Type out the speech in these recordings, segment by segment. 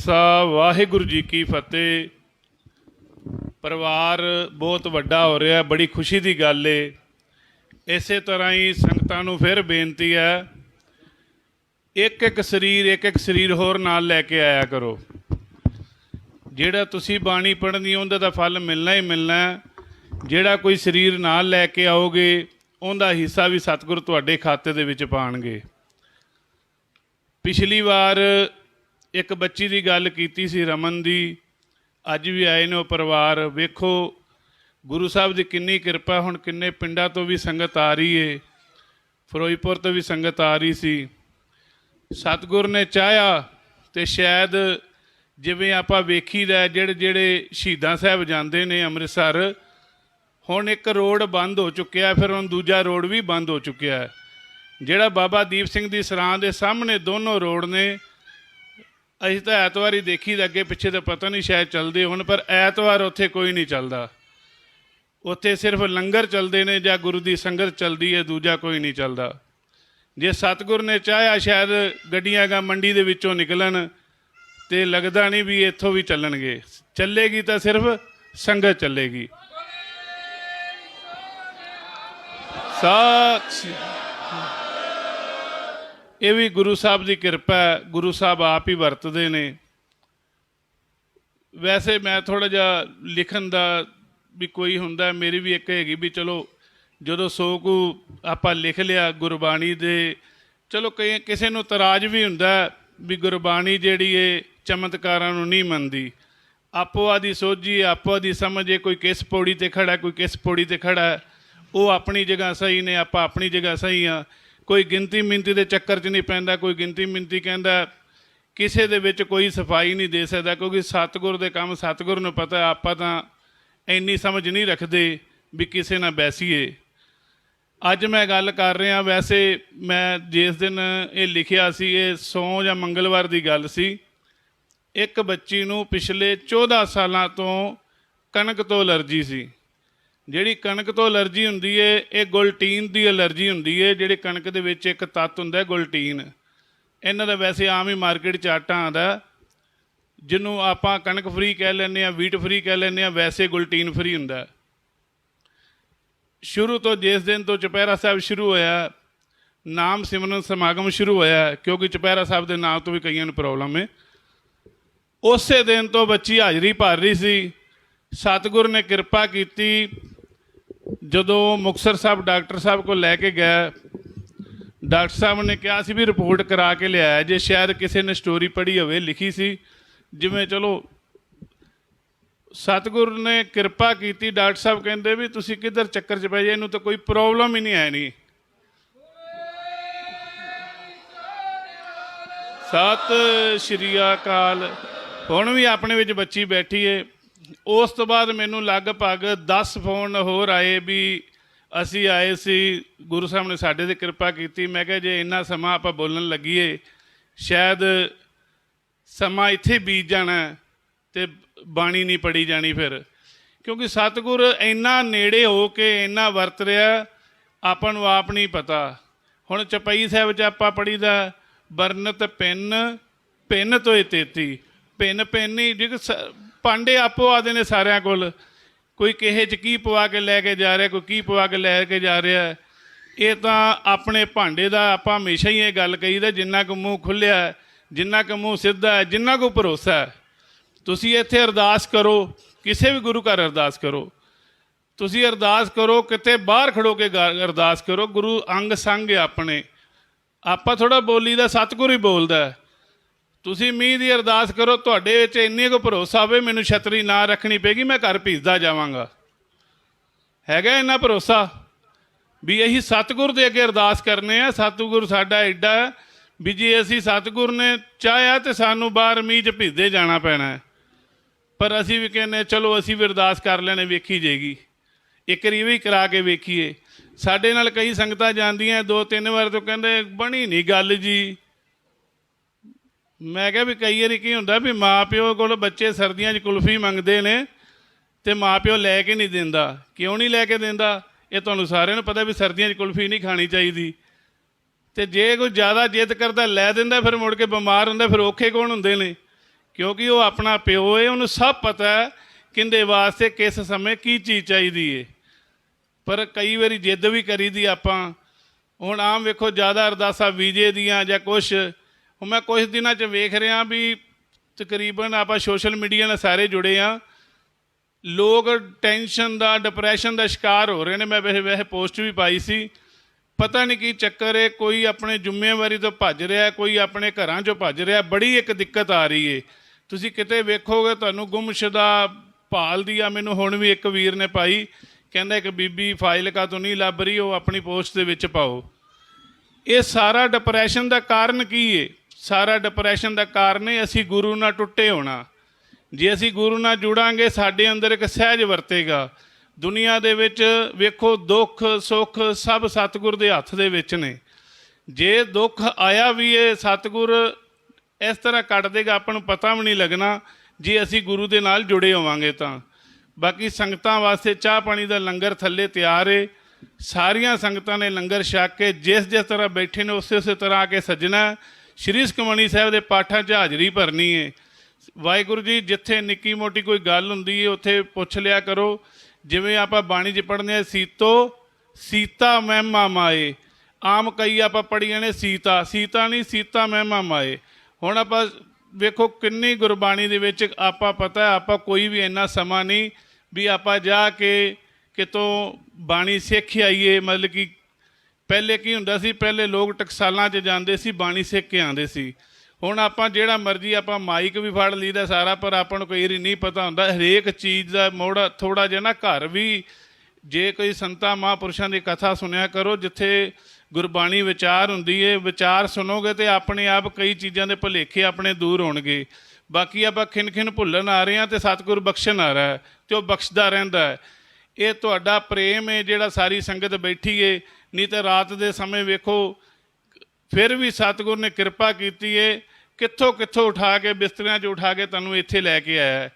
ਖਾਲਸਾ, ਵਾਹਿਗੁਰੂ ਜੀ ਕੀ ਫਤਿਹ। ਪਰਿਵਾਰ ਬਹੁਤ ਵੱਡਾ ਹੋ ਰਿਹਾ, ਬੜੀ ਖੁਸ਼ੀ ਦੀ ਗੱਲ ਏ। ਇਸੇ ਤਰ੍ਹਾਂ ਹੀ ਸੰਗਤਾਂ ਨੂੰ ਫਿਰ ਬੇਨਤੀ ਹੈ ਇੱਕ ਇੱਕ ਸਰੀਰ ਇੱਕ ਇੱਕ ਸਰੀਰ ਹੋਰ ਨਾਲ ਲੈ ਕੇ ਆਇਆ ਕਰੋ। ਜਿਹੜਾ ਤੁਸੀਂ ਬਾਣੀ ਪੜ੍ਹਨੀ, ਉਹਦਾ ਦਾ ਫਲ ਮਿਲਣਾ ਹੀ ਮਿਲਣਾ ਜਿਹੜਾ ਕੋਈ ਸਰੀਰ ਨਾਲ ਲੈ ਕੇ ਆਓਗੇ, ਉਹਦਾ ਹਿੱਸਾ ਵੀ ਸਤਿਗੁਰ ਤੁਹਾਡੇ ਖਾਤੇ ਦੇ ਵਿੱਚ ਪਾਣਗੇ। ਪਿਛਲੀ ਵਾਰ ਇੱਕ ਬੱਚੀ ਦੀ ਗੱਲ ਕੀਤੀ ਸੀ ਰਮਨ ਦੀ, ਅੱਜ ਵੀ ਆਏ ਨੇ ਉਹ ਪਰਿਵਾਰ, ਵੇਖੋ ਗੁਰੂ ਸਾਹਿਬ ਦੀ ਕਿੰਨੀ ਕਿਰਪਾ, ਹੁਣ ਕਿੰਨੇ ਪਿੰਡਾਂ ਤੋਂ ਵੀ ਸੰਗਤ ਆ ਰਹੀ ਏ, ਫਿਰੋਜ਼ਪੁਰ ਤੋਂ ਵੀ ਸੰਗਤ ਆ ਰਹੀ ਸੀ। ਸਤਿਗੁਰ ਨੇ ਚਾਹਿਆ ਤੇ ਸ਼ਾਇਦ ਜਿਵੇਂ ਆਪਾਂ ਵੇਖੀਦਾ ਜਿਹੜੇ ਜਿਹੜੇ ਸ਼ਹੀਦਾਂ ਸਾਹਿਬ ਜਾਂਦੇ ਨੇ ਅੰਮ੍ਰਿਤਸਰ, ਹੁਣ ਇੱਕ ਰੋਡ ਬੰਦ ਹੋ ਚੁੱਕਿਆ ਫਿਰ ਹੁਣ ਦੂਜਾ ਰੋਡ ਵੀ ਬੰਦ ਹੋ ਚੁੱਕਿਆ ਜਿਹੜਾ ਬਾਬਾ ਦੀਪ ਸਿੰਘ ਦੀ ਸਰਾਂ ਦੇ ਸਾਹਮਣੇ ਦੋਨੋਂ ਰੋਡ ਨੇ ਅਸੀਂ ਤਾਂ ਐਤਵਾਰ ਹੀ ਦੇਖੀ ਦਾ ਅੱਗੇ ਪਿੱਛੇ ਤਾਂ ਪਤਾ ਨਹੀਂ ਸ਼ਾਇਦ ਚੱਲਦੇ ਹੋਣ, ਪਰ ਐਤਵਾਰ ਉੱਥੇ ਕੋਈ ਨਹੀਂ ਚੱਲਦਾ। ਉੱਥੇ ਸਿਰਫ ਲੰਗਰ ਚੱਲਦੇ ਨੇ ਜਾਂ ਗੁਰੂ ਦੀ ਸੰਗਤ ਚੱਲਦੀ ਹੈ, ਦੂਜਾ ਕੋਈ ਨਹੀਂ ਚੱਲਦਾ। ਜੇ ਸਤਿਗੁਰ ਨੇ ਚਾਹਿਆ ਸ਼ਾਇਦ ਗੱਡੀਆਂ ਗਾ ਮੰਡੀ ਦੇ ਵਿੱਚੋਂ ਨਿਕਲਣ, ਤੇ ਲੱਗਦਾ ਨਹੀਂ ਵੀ ਇੱਥੋਂ ਵੀ ਚੱਲਣਗੇ। ਚੱਲੇਗੀ ਤਾਂ ਸਿਰਫ ਸੰਗਤ ਚੱਲੇਗੀ। ਸਤਿ ਇਹ ਵੀ ਗੁਰੂ ਸਾਹਿਬ ਦੀ ਕਿਰਪਾ ਹੈ, ਗੁਰੂ ਸਾਹਿਬ ਆਪ ਹੀ ਵਰਤਦੇ ਨੇ। ਵੈਸੇ ਮੈਂ ਥੋੜਾ ਜਿਹਾ ਲਿਖਣ ਦਾ ਵੀ ਕੋਈ ਹੁੰਦਾ, ਮੇਰੀ ਵੀ ਇੱਕ ਹੈਗੀ ਵੀ ਚਲੋ, ਜਦੋਂ ਸੋ ਕੁ ਆਪਾਂ ਲਿਖ ਲਿਆ ਗੁਰਬਾਣੀ ਦੇ, ਚਲੋ ਕਈ, ਕਿਸੇ ਨੂੰ ਤਰਾਜ ਵੀ ਹੁੰਦਾ ਵੀ ਗੁਰਬਾਣੀ ਜਿਹੜੀ ਏ ਚਮਤਕਾਰਾਂ ਨੂੰ ਨਹੀਂ ਮੰਨਦੀ। ਆਪੋ ਆਦੀ ਸੋਝੀ, ਆਪੋ ਆਦੀ ਸਮਝੇ ਕੋਈ ਕਿਸ ਪੌੜੀ ਤੇ ਖੜਾ, ਕੋਈ ਕਿਸ ਪੌੜੀ ਤੇ ਖੜਾ, ਉਹ ਆਪਣੀ ਜਗ੍ਹਾ ਸਹੀ ਨੇ, ਆਪਾਂ ਆਪਣੀ ਜਗ੍ਹਾ ਸਹੀ ਆ ਕੋਈ ਗਿਣਤੀ ਮਿੰਤੀ ਦੇ ਚੱਕਰ 'ਚ ਨਹੀਂ ਪੈਂਦਾ, ਕੋਈ ਗਿਣਤੀ ਮਿੰਤੀ ਕਹਿੰਦਾ, ਕਿਸੇ ਦੇ ਵਿੱਚ ਕੋਈ ਸਫ਼ਾਈ ਨਹੀਂ ਦੇ ਸਕਦਾ, ਕਿਉਂਕਿ ਸਤਿਗੁਰ ਦੇ ਕੰਮ ਸਤਿਗੁਰ ਨੂੰ ਪਤਾ, ਆਪਾਂ ਤਾਂ ਇੰਨੀ ਸਮਝ ਨਹੀਂ ਰੱਖਦੇ ਵੀ ਕਿਸੇ ਨਾਲ ਬੈਸੀਏ। ਅੱਜ ਮੈਂ ਗੱਲ ਕਰ ਰਿਹਾ, ਵੈਸੇ ਮੈਂ ਜਿਸ ਦਿਨ ਇਹ ਲਿਖਿਆ ਸੀ, ਇਹ ਸੌ ਜਾਂ ਮੰਗਲਵਾਰ ਦੀ ਗੱਲ ਸੀ, ਇੱਕ ਬੱਚੀ ਨੂੰ ਪਿਛਲੇ 14 ਸਾਲਾਂ ਤੋਂ ਕਣਕ ਤੋਂ ਅਲਰਜੀ ਸੀ। ਜਿਹੜੀ ਕਣਕ ਤੋਂ ਅਲਰਜੀ ਹੁੰਦੀ ਏ, ਇਹ ਗੁਲਟੀਨ ਦੀ ਅਲਰਜੀ ਹੁੰਦੀ ਏ, ਜਿਹੜੇ ਕਣਕ ਦੇ ਵਿੱਚ ਇੱਕ ਤੱਤ ਹੁੰਦਾ ਗੁਲਟੀਨ। ਇਹਨਾਂ ਦਾ ਵੈਸੇ ਆਮ ਹੀ ਮਾਰਕੀਟ 'ਚ ਆਟਾ ਆਉਂਦਾ। ਜਿਹਨੂੰ ਆਪਾਂ ਕਣਕ ਫਰੀ ਕਹਿ ਲੈਂਦੇ ਆ ਵੀਟ ਫਰੀ ਕਹਿ ਲੈਂਦੇ ਆ ਵੈਸੇ ਗੁਲਟੀਨ ਫਰੀ ਹੁੰਦਾ। ਸ਼ੁਰੂ ਤੋਂ, ਜਿਸ ਦਿਨ ਤੋਂ ਚੁਪਹਿਰਾ ਸਾਹਿਬ ਸ਼ੁਰੂ ਹੋਇਆ, ਨਾਮ ਸਿਮਰਨ ਸਮਾਗਮ ਸ਼ੁਰੂ ਹੋਇਆ, ਕਿਉਂਕਿ ਚੁਪਹਿਰਾ ਸਾਹਿਬ ਦੇ ਨਾਮ ਤੋਂ ਵੀ ਕਈਆਂ ਨੂੰ ਪ੍ਰੋਬਲਮ ਹੈ ਉਸੇ ਦਿਨ ਤੋਂ ਬੱਚੀ ਹਾਜ਼ਰੀ ਭਰ ਰਹੀ ਸੀ। ਸਤਿਗੁਰ ਨੇ ਕਿਰਪਾ ਕੀਤੀ ਜਦੋਂ ਮੁਕਤਸਰ ਸਾਹਿਬ ਡਾਕਟਰ ਸਾਹਿਬ ਕੋਲ ਲੈ ਕੇ ਗਿਆ, ਡਾਕਟਰ ਸਾਹਿਬ ਨੇ ਕਿਹਾ ਸੀ ਵੀ ਰਿਪੋਰਟ ਕਰਾ ਕੇ ਲਿਆਇਆ, ਜੇ ਸ਼ਾਇਦ ਕਿਸੇ ਨੇ ਸਟੋਰੀ ਪੜ੍ਹੀ ਹੋਵੇ, ਲਿਖੀ ਸੀ। ਜਿਵੇਂ ਚਲੋ, ਸਤਿਗੁਰ ਨੇ ਕਿਰਪਾ ਕੀਤੀ, ਡਾਕਟਰ ਸਾਹਿਬ ਕਹਿੰਦੇ ਵੀ ਤੁਸੀਂ ਕਿੱਧਰ ਚੱਕਰ 'ਚ ਪੈ ਜਾਏ ਇਹਨੂੰ ਤਾਂ ਕੋਈ ਪ੍ਰੋਬਲਮ ਹੀ ਨਹੀਂ ਹੈ ਨਹੀਂ ਸਤਿ ਸ਼੍ਰੀ ਅਕਾਲ। ਹੁਣ ਵੀ ਆਪਣੇ ਵਿੱਚ ਬੱਚੀ ਬੈਠੀ ਏ। ਉਸ ਤੋਂ ਬਾਅਦ ਮੈਨੂੰ ਲਗਭਗ 10 ਫੋਨ ਹੋਰ ਆਏ ਵੀ ਅਸੀਂ ਆਏ ਸੀ, ਗੁਰੂ ਸਾਹਿਬ ਨੇ ਸਾਡੇ ਤੇ ਕਿਰਪਾ ਕੀਤੀ। ਮੈਂ ਕਿਹਾ ਜੇ ਇੰਨਾ ਸਮਾਂ ਆਪਾਂ ਬੋਲਣ ਲੱਗੀਏ, ਸ਼ਾਇਦ ਸਮਾਂ ਇੱਥੇ ਬੀਤ ਜਾਣਾ ਹੈ ਤੇ ਬਾਣੀ ਨਹੀਂ ਪੜੀ ਜਾਣੀ ਫਿਰ। ਕਿਉਂਕਿ ਸਤਿਗੁਰ ਇੰਨਾ ਨੇੜੇ ਹੋ ਕੇ ਇੰਨਾ ਵਰਤ ਰਿਹਾ, ਆਪਾਂ ਨੂੰ ਆਪ ਨਹੀਂ ਪਤਾ। ਹੁਣ ਚਪਈ ਸਾਹਿਬ 'ਚ ਆਪਾਂ ਪੜੀਦਾ ਬਰਨਤ ਪਿੰਨ ਪਿੰਨ ਤੋਏ ਤੇਤੀ। ਪਿੰਨ, ਪਿੰਨੀ ਜਿਗ ਭਾਂਡੇ ਆਪੋ ਆਦੇ ਨੇ ਸਾਰਿਆਂ ਕੋਲ। ਕੋਈ ਕਿਹੇ 'ਚ ਕੀ ਪਵਾ ਕੇ ਲੈ ਕੇ ਜਾ ਰਿਹਾ, ਕੋਈ ਕੀ ਪਵਾ ਕੇ ਲੈ ਕੇ ਜਾ ਰਿਹਾ। ਇਹ ਤਾਂ ਆਪਣੇ ਭਾਂਡੇ ਦਾ ਆਪਾਂ ਹਮੇਸ਼ਾ ਹੀ ਇਹ ਗੱਲ ਕਹੀਦਾ, ਜਿੰਨਾ ਕੁ ਮੂੰਹ ਖੁੱਲਿਆ ਜਿੰਨਾ ਕੁ ਮੂੰਹ ਸਿੱਧਾ ਹੈ ਜਿੰਨਾ ਕੁ ਭਰੋਸਾ ਹੈ। ਤੁਸੀਂ ਇੱਥੇ ਅਰਦਾਸ ਕਰੋ, ਕਿਸੇ ਵੀ ਗੁਰੂ ਘਰ ਅਰਦਾਸ ਕਰੋ। ਤੁਸੀਂ ਅਰਦਾਸ ਕਰੋ, ਕਿਤੇ ਬਾਹਰ ਖੜੋ ਕੇ ਗਾ- ਅਰਦਾਸ ਕਰੋ, ਗੁਰੂ ਅੰਗ ਸੰਗ ਹੈ ਆਪਣੇ। ਆਪਾਂ ਥੋੜਾ ਬੋਲੀ ਦਾ, ਸਤਿਗੁਰੂ ਹੀ ਬੋਲਦਾ ਤੁਸੀਂ ਮੀਂਹ ਦੀ ਅਰਦਾਸ ਕਰੋ, ਤੁਹਾਡੇ ਵਿੱਚ ਇੰਨੇ ਕੋ ਭਰੋਸਾ ਹੋਵੇ, ਮੈਨੂੰ ਛਤਰੀ ਨਾ ਰੱਖਣੀ ਪੈਗੀ ਮੈਂ ਘਰ ਭੀਜਦਾ ਜਾਵਾਂਗਾ। ਹੈਗਾ ਇੰਨਾ ਭਰੋਸਾ? ਵੀ ਅਸੀਂ ਸਤਿਗੁਰ ਦੇ ਅੱਗੇ ਅਰਦਾਸ ਕਰਨੇ ਆ, ਸਤਿਗੁਰ ਸਾਡਾ ਐਡਾ ਵੀ ਜੇ ਅਸੀਂ ਸਤਿਗੁਰ ਨੇ ਚਾਹਿਆ ਤੇ ਸਾਨੂੰ ਬਾਹਰ ਮੀਂਹ 'ਚ ਭਿੱਜਦੇ ਜਾਣਾ ਪੈਣਾ ਪਰ ਅਸੀਂ ਵੀ ਕਹਿੰਨੇ ਚਲੋ ਅਸੀਂ ਵੀ ਅਰਦਾਸ ਕਰ ਲੈਣੇ, ਵੇਖੀ ਜਾਏਗੀ। ਇੱਕ ਵਾਰੀ ਵੀ ਕਰਾ ਕੇ ਵੇਖੀਏ। ਸਾਡੇ ਨਾਲ ਕਈ ਸੰਗਤਾਂ ਜਾਂਦੀਆਂ, ਦੋ ਤਿੰਨ ਵਾਰ ਤੋਂ ਕਹਿੰਦੇ, ਬਣੀ ਨਹੀਂ ਗੱਲ ਜੀ। ਮੈਂ ਕਿਹਾ ਵੀ ਕਈ ਵਾਰੀ ਕੀ ਹੁੰਦਾ ਵੀ ਮਾਪਿਓ ਕੋਲ ਬੱਚੇ ਸਰਦੀਆਂ 'ਚ ਕੁਲਫੀ ਮੰਗਦੇ ਨੇ ਤੇ ਮਾਪਿਓ ਲੈ ਕੇ ਨਹੀਂ ਦਿੰਦਾ। ਕਿਉਂ ਨਹੀਂ ਲੈ ਕੇ ਦਿੰਦਾ? ਇਹ ਤੁਹਾਨੂੰ ਸਾਰਿਆਂ ਨੂੰ ਪਤਾ ਵੀ ਸਰਦੀਆਂ 'ਚ ਕੁਲਫੀ ਨਹੀਂ ਖਾਣੀ ਚਾਹੀਦੀ। ਤੇ ਜੇ ਕੋਈ ਜ਼ਿਆਦਾ ਜਿੱਦ ਕਰਦਾ ਲੈ ਦਿੰਦਾ, ਫਿਰ ਮੁੜ ਕੇ ਬਿਮਾਰ ਹੁੰਦਾ, ਫਿਰ ਔਖੇ ਕੌਣ ਹੁੰਦੇ ਨੇ? ਕਿਉਂਕਿ ਉਹ ਆਪਣਾ ਪਿਓ ਹੈ ਉਹਨੂੰ ਸਭ ਪਤਾ ਹੈ ਕਿੰਦੇ ਵਾਸਤੇ, ਕਿਸ ਸਮੇਂ ਕੀ ਚੀਜ਼ ਚਾਹੀਦੀ ਏ। ਪਰ ਕਈ ਵਾਰੀ ਜਿੱਦ ਵੀ ਕਰੀਦੀ ਆਪਾਂ। ਹੁਣ ਆਮ ਵੇਖੋ, ਜ਼ਿਆਦਾ ਅਰਦਾਸਾਂ, ਵੀਜੇ ਦੀਆਂ ਜਾਂ ਕੁਛ ਹੁਣ ਮੈਂ ਕੁਝ ਦਿਨਾਂ 'ਚ ਵੇਖ ਰਿਹਾ ਵੀ ਤਕਰੀਬਨ ਆਪਾਂ ਸੋਸ਼ਲ ਮੀਡੀਆ ਨਾਲ ਸਾਰੇ ਜੁੜੇ ਆ। ਲੋਕ ਟੈਨਸ਼ਨ ਦਾ ਡਿਪਰੈਸ਼ਨ ਦਾ ਸ਼ਿਕਾਰ ਹੋ ਰਹੇ ਨੇ। ਮੈਂ ਵੈਸੇ ਵੈਸੇ ਪੋਸਟ ਵੀ ਪਾਈ ਸੀ। ਪਤਾ ਨਹੀਂ ਕੀ ਚੱਕਰ ਹੈ ਕੋਈ ਆਪਣੇ ਜ਼ਿੰਮੇਵਾਰੀ ਤੋਂ ਭੱਜ ਰਿਹਾ, ਕੋਈ ਆਪਣੇ ਘਰਾਂ 'ਚੋਂ ਭੱਜ ਰਿਹਾ। ਬੜੀ ਇੱਕ ਦਿੱਕਤ ਆ ਰਹੀ ਏ। ਤੁਸੀਂ ਕਿਤੇ ਵੇਖੋਗੇ, ਤੁਹਾਨੂੰ ਗੁੰਮਸ਼ਦਾ ਭਾਲ ਦੀ ਆ, ਮੈਨੂੰ ਹੁਣ ਵੀ ਇੱਕ ਵੀਰ ਨੇ ਪਾਈ। ਕਹਿੰਦਾ, ਇੱਕ ਬੀਬੀ ਫਾਈਲ ਕਾ ਤੋਂ ਨਹੀਂ ਲੱਭ ਰਹੀ, ਉਹ ਆਪਣੀ ਪੋਸਟ ਦੇ ਵਿੱਚ ਪਾਓ। ਇਹ ਸਾਰਾ ਡਿਪਰੈਸ਼ਨ ਦਾ ਕਾਰਨ ਕੀ ਏ? ਸਾਰਾ ਡਿਪਰੈਸ਼ਨ ਦਾ ਕਾਰਨ ਹੈ, ਅਸੀਂ ਗੁਰੂ ਨਾਲ ਟੁੱਟੇ ਹੋਣਾ। ਜੇ ਅਸੀਂ ਗੁਰੂ ਨਾਲ ਜੁੜਾਂਗੇ, ਸਾਡੇ ਅੰਦਰ ਇੱਕ ਸਹਿਜ ਵਰਤੇਗਾ। ਦੁਨੀਆ ਦੇ ਵਿੱਚ ਵੇਖੋ, ਦੁੱਖ, ਸੁੱਖ ਸਭ ਸਤਿਗੁਰ ਦੇ ਹੱਥ ਦੇ ਵਿੱਚ ਨੇ। ਜੇ ਦੁੱਖ ਆਇਆ ਵੀ ਇਹ ਸਤਿਗੁਰ ਇਸ ਤਰ੍ਹਾਂ ਕੱਟ ਦੇਗਾ, ਆਪਾਂ ਨੂੰ ਪਤਾ ਵੀ ਨਹੀਂ ਲੱਗਣਾ, ਜੇ ਅਸੀਂ ਗੁਰੂ ਦੇ ਨਾਲ ਜੁੜੇ ਹੋਵਾਂਗੇ ਤਾਂ। ਬਾਕੀ ਸੰਗਤਾਂ ਵਾਸਤੇ ਚਾਹ ਪਾਣੀ ਦਾ ਲੰਗਰ ਥੱਲੇ ਤਿਆਰ ਏ। ਸਾਰੀਆਂ ਸੰਗਤਾਂ ਨੇ ਲੰਗਰ ਛਕ ਕੇ ਜਿਸ ਜਿਸ ਤਰ੍ਹਾਂ ਬੈਠੇ ਨੇ, ਉਸੇ ਉਸੇ ਤਰ੍ਹਾਂ ਆ ਕੇ ਸੱਜਣਾ। ਸ਼੍ਰੀ ਸੁਖਮਣੀ ਸਾਹਿਬ ਦੇ ਪਾਠਾਂ 'ਚ ਹਾਜ਼ਰੀ ਭਰਨੀ ਏ। ਵਾਹਿਗੁਰੂ ਜੀ, ਜਿੱਥੇ ਨਿੱਕੀ ਮੋਟੀ ਕੋਈ ਗੱਲ ਹੁੰਦੀ ਹੈ ਉੱਥੇ ਪੁੱਛ ਲਿਆ ਕਰੋ। ਜਿਵੇਂ ਆਪਾਂ ਬਾਣੀ 'ਚ ਪੜ੍ਹਦੇ ਆ, ਸੀਤੋ, ਸੀਤਾ ਮਹਿਮਾ ਮਾਏ ਆਮ ਕਈ ਆਪਾਂ ਪੜ੍ਹੀਆਂ ਨੇ ਸੀਤਾ। ਸੀਤਾ ਨਹੀਂ, ਸੀਤਾ ਮਹਿਮਾ ਮਾਏ ਹੁਣ ਆਪਾਂ ਵੇਖੋ ਕਿੰਨੀ ਗੁਰਬਾਣੀ ਦੇ ਵਿੱਚ ਆਪਾਂ ਪਤਾ, ਆਪਾਂ ਕੋਈ ਵੀ ਇੰਨਾ ਸਮਾਂ ਨਹੀਂ ਵੀ ਆਪਾਂ ਜਾ ਕੇ ਕਿਤੋਂ ਬਾਣੀ ਸਿੱਖ ਆਈਏ, ਮਤਲਬ ਕਿ ਪਹਿਲੇ ਕੀ ਹੁੰਦਾ ਸੀ, ਪਹਿਲੇ ਲੋਕ ਟਕਸਾਲਾਂ 'ਚ ਜਾਂਦੇ ਸੀ, ਬਾਣੀ ਸਿੱਖ ਕੇ ਆਉਂਦੇ ਸੀ। ਹੁਣ ਆਪਾਂ ਜਿਹੜਾ ਮਰਜ਼ੀ ਆਪਾਂ ਮਾਈਕ ਵੀ ਫੜ ਲਈਦਾ ਸਾਰਾ, ਪਰ ਆਪਾਂ ਨੂੰ ਕਈ ਵਾਰੀ ਨਹੀਂ ਪਤਾ ਹੁੰਦਾ। ਹਰੇਕ ਚੀਜ਼ ਦਾ ਮੋੜਾ ਥੋੜਾ ਜਿਹਾ ਨਾ ਘਰ ਵੀ ਜੇ ਕੋਈ ਸੰਤਾਂ, ਮਹਾਂਪੁਰਸ਼ਾਂ ਦੀ ਕਥਾ ਸੁਣਿਆ ਕਰੋ, ਜਿੱਥੇ ਗੁਰਬਾਣੀ ਵਿਚਾਰ ਹੁੰਦੀ ਏ, ਵਿਚਾਰ ਸੁਣੋਗੇ ਤੇ ਆਪਣੇ ਆਪ ਕਈ ਚੀਜ਼ਾਂ ਦੇ ਭੁਲੇਖੇ ਆਪਣੇ ਦੂਰ ਹੋਣਗੇ। ਬਾਕੀ ਆਪਾਂ ਖਿੰਨ ਖਿੰਨ ਭੁੱਲਣ ਆ ਰਹੇ ਹਾਂ ਤੇ ਸਤਿਗੁਰ ਬਖਸ਼ਣ ਆ ਰਿਹਾ ਹੈ ਤੇ ਉਹ ਬਖਸ਼ਦਾ ਰਹਿੰਦਾ ਹੈ। ਇਹ ਤੁਹਾਡਾ ਪ੍ਰੇਮ ਹੈ ਜਿਹੜਾ ਸਾਰੀ ਸੰਗਤ ਬੈਠੀ ਏ। ਨਹੀਂ ਤੇ ਰਾਤ ਦੇ ਸਮੇਂ ਵੇਖੋ, ਫਿਰ ਵੀ ਸਤਿਗੁਰ ਨੇ ਕਿਰਪਾ ਕੀਤੀ ਏ, ਕਿੱਥੋਂ ਕਿੱਥੋਂ ਉਠਾ ਕੇ ਬਿਸਤਰਿਆਂ 'ਚ ਉਠਾ ਕੇ ਤੁਹਾਨੂੰ ਇੱਥੇ ਲੈ ਕੇ ਆਇਆ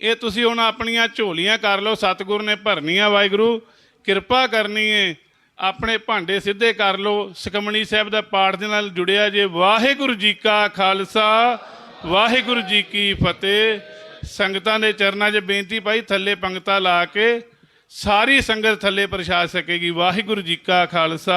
ਇਹ ਤੁਸੀਂ ਹੁਣ ਆਪਣੀਆਂ ਝੋਲੀਆਂ ਕਰ ਲਓ, ਸਤਿਗੁਰ ਨੇ ਭਰਨੀਆਂ ਵਾਹਿਗੁਰੂ, ਕਿਰਪਾ ਕਰਨੀ ਏ, ਆਪਣੇ ਭਾਂਡੇ ਸਿੱਧੇ ਕਰ ਲਓ ਸੁਖਮਣੀ ਸਾਹਿਬ ਦਾ ਪਾਠ ਦੇ ਨਾਲ ਜੁੜਿਆ ਜੇ, ਵਾਹਿਗੁਰੂ ਜੀ ਕਾ ਖਾਲਸਾ, ਵਾਹਿਗੁਰੂ ਜੀ ਕੀ ਫਤਿਹ। ਸੰਗਤਾਂ ਦੇ ਚਰਨਾਂ 'ਚ ਬੇਨਤੀ ਪਾਈ ਥੱਲੇ ਪੰਗਤਾਂ ਲਾ ਕੇ ਸਾਰੀ ਸੰਗਤ ਥੱਲੇ ਪ੍ਰਸ਼ਾਦ ਸਕੇਗੀ ਵਾਹਿਗੁਰੂ ਜੀ ਕਾ ਖਾਲਸਾ।